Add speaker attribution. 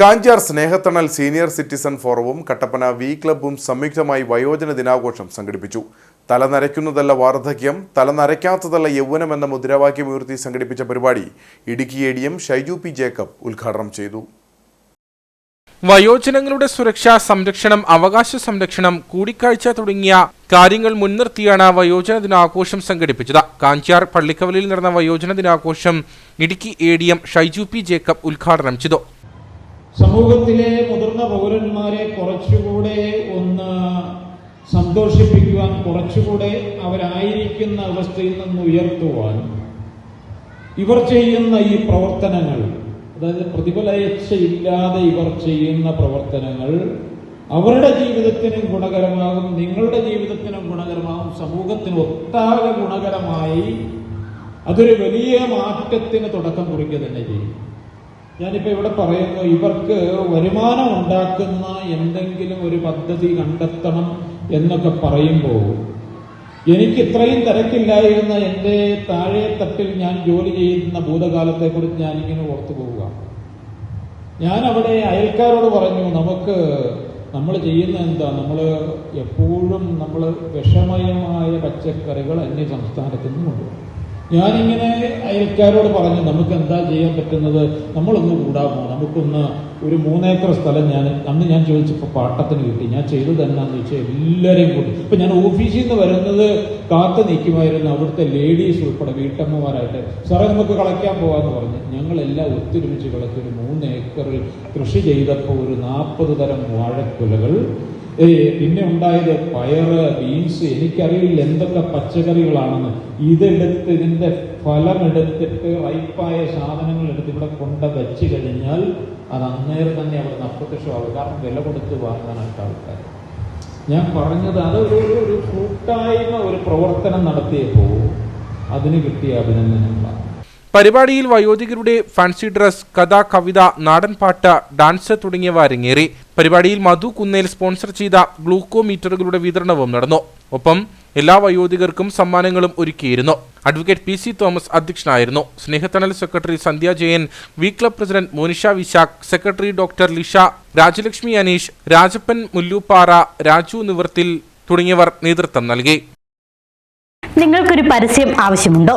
Speaker 1: കാഞ്ചാർ സ്നേഹത്തണൽ senior citizen ഫോറവും Kattappana V ക്ലബ്ബും സംയുക്തമായി വയോജന ദിനാഘോഷം സംഘടിപ്പിച്ചു. തല നരയ്ക്കുന്നതല്ല വാർദ്ധക്യം തല നരയ്ക്കാത്തതല്ല യൗവനം എന്ന മുദ്രാവാക്യം ഉയർത്തി സംഘടിപ്പിച്ച പരിപാടി Idukki A D M Shaiju P Jacob ഉദ്ഘാടനം ചെയ്തു.
Speaker 2: വയോജനങ്ങളുടെ സുരക്ഷ സംരക്ഷണം അവകാശ സംരക്ഷണം കൂടിക്കാഴ്ച തുടങ്ങിയ കാര്യങ്ങൾ മുൻനിർത്തിയാണ് വയോജന ദിനാഘോഷം സംഘടിപ്പിച്ചത്. കാഞ്ചാർ പള്ളിക്കവലിൽ നടന്ന വയോജന ദിനാഘോഷം Idukki A D M Shaiju P Jacob ഉദ്ഘാടനം ചെയ്തു.
Speaker 3: സമൂഹത്തിലെ മുതിർന്ന പൗരന്മാരെ കുറച്ചുകൂടെ ഒന്ന് സന്തോഷിപ്പിക്കുവാൻ കുറച്ചുകൂടെ അവരായിരിക്കുന്ന അവസ്ഥയിൽ നിന്ന് ഉയർത്തുവാൻ ഇവർ ചെയ്യുന്ന ഈ പ്രവർത്തനങ്ങൾ അതായത് പ്രതിഫലേച്ഛയില്ലാതെ ഇവർ ചെയ്യുന്ന പ്രവർത്തനങ്ങൾ അവരുടെ ജീവിതത്തിനും ഗുണകരമാകും നിങ്ങളുടെ ജീവിതത്തിനും ഗുണകരമാകും സമൂഹത്തിന് ഒട്ടാകെ ഗുണകരമായി അതൊരു വലിയ മാറ്റത്തിന് തുടക്കം കുറിക്കുക തന്നെ ചെയ്യും. ഞാനിപ്പോൾ ഇവിടെ പറയുന്നു ഇവർക്ക് വരുമാനം ഉണ്ടാക്കുന്ന എന്തെങ്കിലും ഒരു പദ്ധതി കണ്ടെത്തണം എന്നൊക്കെ പറയുമ്പോൾ എനിക്ക് ഇത്രയും തിരക്കില്ലായിരുന്ന എന്റെ താഴെ തട്ടിൽ ഞാൻ ജോലി ചെയ്യുന്ന ഭൂതകാലത്തെ ഭൂതകാലത്തെക്കുറിച്ച് ഞാനിങ്ങനെ ഓർത്തു പോവുക. ഞാൻ അവിടെ അയൽക്കാരോട് പറഞ്ഞു നമുക്ക് നമ്മൾ ചെയ്യുന്ന എന്താ? നമ്മൾ എപ്പോഴും നമ്മൾ വിഷമയമായ പച്ചക്കറികൾ അന്യ സംസ്ഥാനത്ത് നിന്നും കൊണ്ടുപോകും ഞാനിങ്ങനെ അയൽക്കാരോട് പറഞ്ഞു നമുക്ക് എന്താ ചെയ്യാൻ പറ്റുന്നത്? നമ്മളൊന്ന് കൂടാമോ? നമുക്കൊന്ന് ഒരു മൂന്നേക്കർ സ്ഥലം ഞാൻ അന്ന് ഞാൻ ചോദിച്ചപ്പോൾ പാട്ടത്തിന് കിട്ടി. ഞാൻ ചെയ്തത് എന്നാന്ന് വെച്ചാൽ എല്ലാവരെയും കൂടി ഇപ്പം ഞാൻ ഓഫീസിൽ നിന്ന് വരുന്നത് കാത്തു നിൽക്കുമായിരുന്നു. അവിടുത്തെ ലേഡീസ് ഉൾപ്പെടെ വീട്ടമ്മമാരായിട്ട്. സാറേ നമുക്ക് കളയ്ക്കാൻ പോകാമെന്ന് പറഞ്ഞു. ഞങ്ങളെല്ലാം ഒത്തൊരുമിച്ച് കളക്കി ഒരു മൂന്ന് ഏക്കറിൽ കൃഷി ചെയ്തപ്പോൾ ഒരു നാൽപ്പത് തരം വാഴക്കുലകൾ പിന്നെ ഉണ്ടായത് പയറ് ബീൻസ് എനിക്കറിയില്ല എന്തൊക്കെ പച്ചക്കറികളാണെന്ന്. ഇതെടുത്ത് ഇതിന്റെ ഫലം എടുത്തിട്ട് റൈപ്പായ സാധനങ്ങൾ എടുത്ത് ഇവിടെ കൊണ്ട വെച്ച് കഴിഞ്ഞാൽ അത് അന്നേരം തന്നെ നിന്ന് അപ്രത്യക്ഷമാകും കാരണം വില കൊടുത്ത് വാങ്ങാനായിട്ട് ആൾക്കാർ ഞാൻ പറഞ്ഞത് അത് ഒരു ഒരു- ഒരു കൂട്ടായ്മ ഒരു പ്രവർത്തനം നടത്തിയപ്പോൾ അതിന് കിട്ടിയ അഭിനന്ദനങ്ങളാണ്.
Speaker 2: പരിപാടിയിൽ വയോധികരുടെ ഫാൻസി ഡ്രസ് കഥ കവിത നാടൻപാട്ട് ഡാൻസ് തുടങ്ങിയവ അരങ്ങേറി. പരിപാടിയിൽ മധു കുന്നേൽ സ്പോൺസർ ചെയ്ത ഗ്ലൂക്കോമീറ്ററുകളുടെ വിതരണവും നടന്നു. ഒപ്പം എല്ലാ വയോധികർക്കും സമ്മാനങ്ങളും ഒരുക്കിയിരുന്നു. അഡ്വക്കേറ്റ് പി സി തോമസ് അധ്യക്ഷനായിരുന്നു. Snehathanal secretary Sandhya Jayan V club president Monisha Vishakh secretary doctor Lisha Rajalakshmi Aneesh Rajappan Mullooppara Raju നിവർത്തിൽ തുടങ്ങിയവർ നേതൃത്വം നൽകി.
Speaker 4: നിങ്ങൾക്കൊരു പരസ്യം ആവശ്യമുണ്ടോ?